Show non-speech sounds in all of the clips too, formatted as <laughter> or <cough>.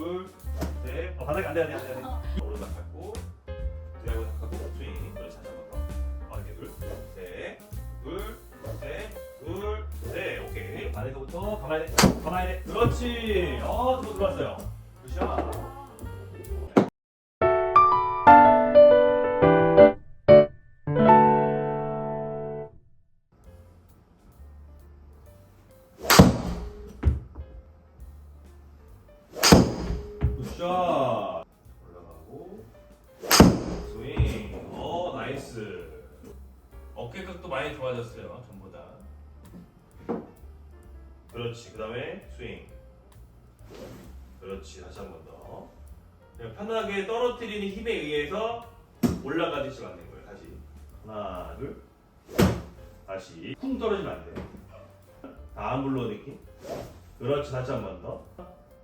둘, 셋. 어, 바닥에 안 돼, 안 돼, 안 돼. 안 돼. 오른발 밟고, 드라이브 탁하고 스윙. 그렇지, 다시 한번 더. 빠르게 둘, 셋, 둘, 셋, 둘, 셋. 오케이. 안에서부터 가만히 돼. 가만히 돼. 그렇지. 어, 들어 들어왔어요. 굿샷. 굿샷. 올라가고 스윙. 어 나이스. 어깨각도 많이 좋아졌어요. 전보다. 그렇지. 그다음에 스윙. 그렇지. 다시 한 번 더. 편하게 떨어뜨리는 힘에 의해서 올라가듯이 만든 거예요. 다시. 하나, 둘. 다시. 쿵 떨어지면 안 돼. 다음 블로 느낌. 그렇지. 다시 한 번 더.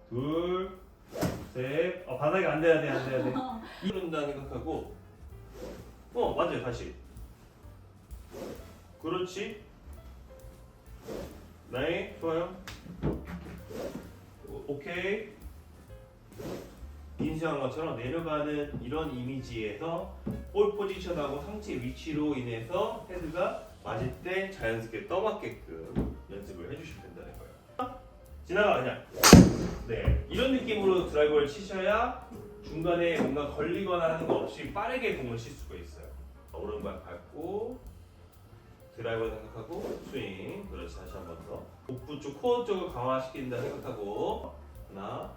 둘, 셋. 어, 바닥에 안 돼야 돼, 안 돼야 돼. <laughs> 이런다 생각하고. 어, 맞아요. 다시. 그렇지. 네, 좋아요. 오- 오케이. 인수한 것처럼 내려가는 이런 이미지에서 볼 포지션하고 상체 위치로 인해서 헤드가 맞을 때 자연스럽게 떠맞게끔 연습을 해주시면 된다는 거예요. 지나가 그냥. 네, 이런 느낌으로 드라이버를 치셔야 중간에 뭔가 걸리거나 하는 거 없이 빠르게 공을 칠 수가 있어요. 오른발 밟고 드라이버 생각하고 스윙. 그렇지 다시 한 번 더. 복부 쪽 코어 쪽을 강화시킨다 생각하고 하나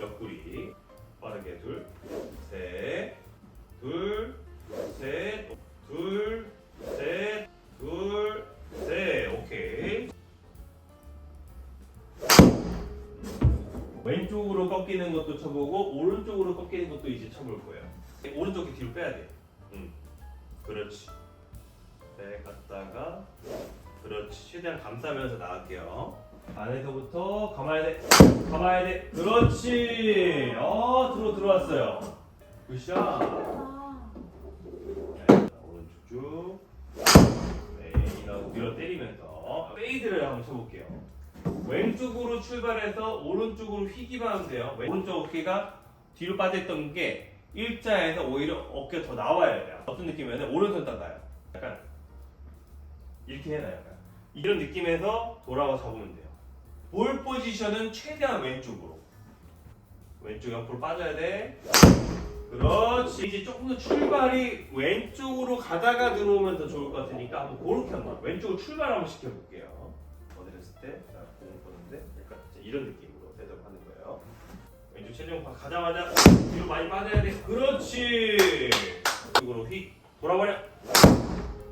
옆구리 빠르게 둘, 셋, 둘, 셋, 둘, 꺾이는 것도 쳐보고 오른쪽으로 꺾이는 것도 이제 쳐볼 거예요. 오른쪽 귀 뒤로 빼야 돼. 응. 그렇지. 네, 갔다가 그렇지. 최대한 감싸면서 나갈게요. 안에서부터 감아야 돼. 감아야 돼. 그렇지. 어, 들어 들어왔어요. 굿샷. 아, 네, 오른쪽 쭉. 네, 이거 밀어 때리면서 페이드를 한번 쳐볼게요. 왼쪽으로 출발해서 오른쪽으로 휘기만 돼요. 오른쪽 어깨가 뒤로 빠졌던 게 일자에서 오히려 어깨가 더 나와야 돼요. 어떤 느낌이냐면 오른손 따다요. 약간 이렇게 해놔요. 약간. 이런 느낌에서 돌아와 잡으면 돼요. 볼 포지션은 최대한 왼쪽으로. 왼쪽 옆으로 빠져야 돼. 그렇지. 이제 조금 더 출발이 왼쪽으로 가다가 들어오면 더 좋을 것 같으니까 한번 그렇게 한번 왼쪽으로 출발 한번 시켜볼게요. 했을 때, 자, 공 보는데 약간 이제 이런 느낌으로 대답하는 거예요. 왼쪽 체중 가자마자 뒤로 많이 빠져야 돼. 그렇지. 이쪽으로 휙 돌아버려.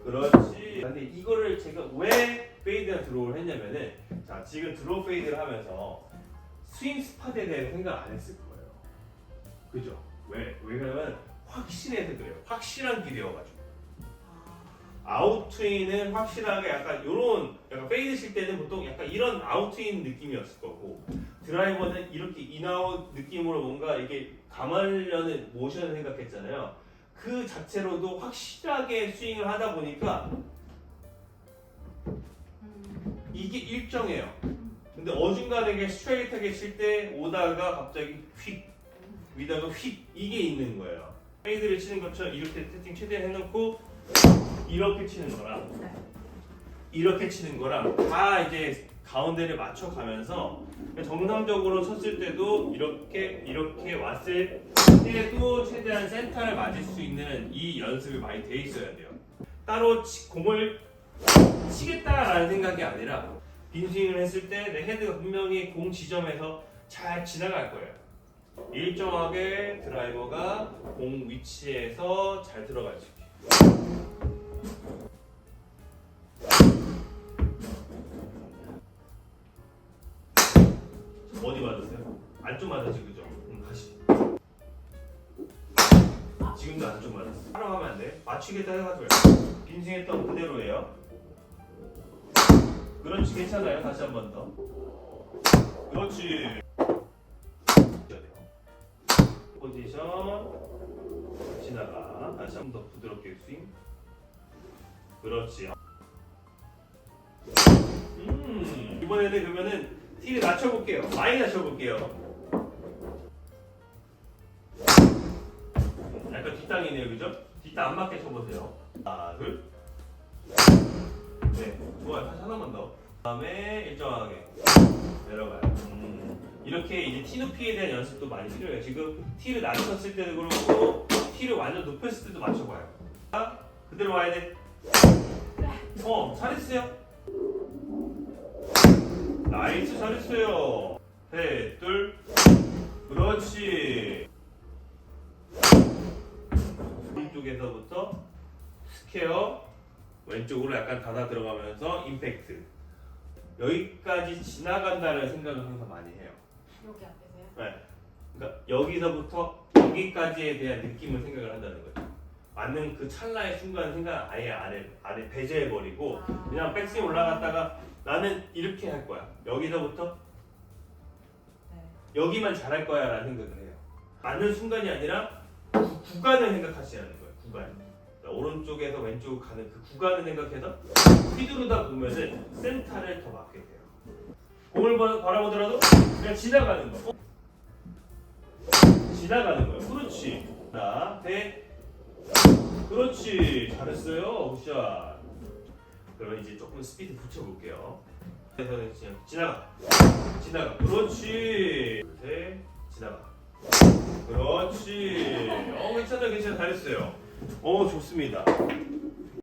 그렇지. 근데 이거를 제가 왜 페이드나 드로우를 했냐면은 자 지금 드로우 페이드를 하면서 스윙 스팟에 대해 생각 안 했을 거예요. 그죠? 왜? 왜냐면 확신해서 그래요. 확실한 기대여가지고. 아웃트윈은 확실하게 약간 요런 약간 페이드 칠 때는 보통 약간 이런 아웃트윈 느낌이었을 거고 드라이버는 이렇게 인아웃 느낌으로 뭔가 이게 감으려는 모션을 생각했잖아요. 그 자체로도 확실하게 스윙을 하다 보니까 음, 이게 일정해요. 근데 어중간하게 스트레이트하게 칠 때 오다가 갑자기 휙 위다가 휙 이게 있는 거예요. 페이드를 치는 것처럼 이렇게 세팅 최대한 해놓고 이렇게 치는 거랑 네. 이렇게 치는 거랑 다 이제 가운데를 맞춰 가면서 정상적으로 쳤을 때도 이렇게 이렇게 왔을 때도 최대한 센터를 맞을 수 있는 이 연습이 많이 돼 있어야 돼요. 따로 치- 공을 치겠다라는 생각이 아니라 빈스윙을 했을 때 내 헤드가 분명히 공 지점에서 잘 지나갈 거예요. 일정하게 드라이버가 공 위치에서 잘 들어갈 수 있게. 지금도 안쪽 맞았어 따라가면 안 돼. 맞추겠다 해가지고. 빈승했던 그대로예요. 그렇지 괜찮아요? 다시 한 번 더? 그렇지. 포지션. 지나가. 다시 한 번 더 부드럽게 스윙. 그렇지. 음. 이번에는 그러면은 티를 낮춰볼게요. 많이 낮춰볼게요 뒷땅이네요, 그죠? 뒷땅 안 맞게 쳐보세요. 하나, 둘. 네, 좋아요. 다시 하나만 더. 그다음에 일정하게 내려가요. 음, 이렇게 이제 티 높이에 대한 연습도 많이 필요해요. 지금 티를 낮췄을 때도 그렇고 티를 완전 높였을 때도 맞춰봐요. 자, 그대로 와야 돼. 어, 잘했어요. 나이스, 잘했어요. 셋, 둘. 그렇지. 오른 쪽에서부터 스퀘어 왼쪽으로 약간 닫아 들어가면서 임팩트 여기까지 지나간다는 생각을 항상 많이 해요. 여기 앞에서요? 네. 그러니까 여기서부터 여기까지에 대한 느낌을 생각을 한다는 거죠. 맞는 그 찰나의 순간 생각 아예 안에 안에 배제해 버리고 아. 그냥 백스윙 올라갔다가 나는 이렇게 할 거야. 여기서부터 네. 여기만 잘할 거야라는 생각을 해요. 맞는 순간이 아니라 구, 구간을 생각하시라는 거예요. 구간. 그러니까 오른쪽에서 왼쪽 가는 그 구간을 생각해서 휘두르다 보면은 센터를 더 맞게 돼요. 공을 바- 바라보더라도 그냥 지나가는 거. 어? 지나가는 거예요. 그렇지. 자, 대. 그렇지. 잘했어요. 굿샷. 그러면 이제 조금 스피드 붙여볼게요. 그래서 그냥 지나가. 지나가. 그렇지. 둘, 셋. 지나가. 그렇지. 어, 괜찮아, 괜찮아. 잘했어요. 어, 좋습니다.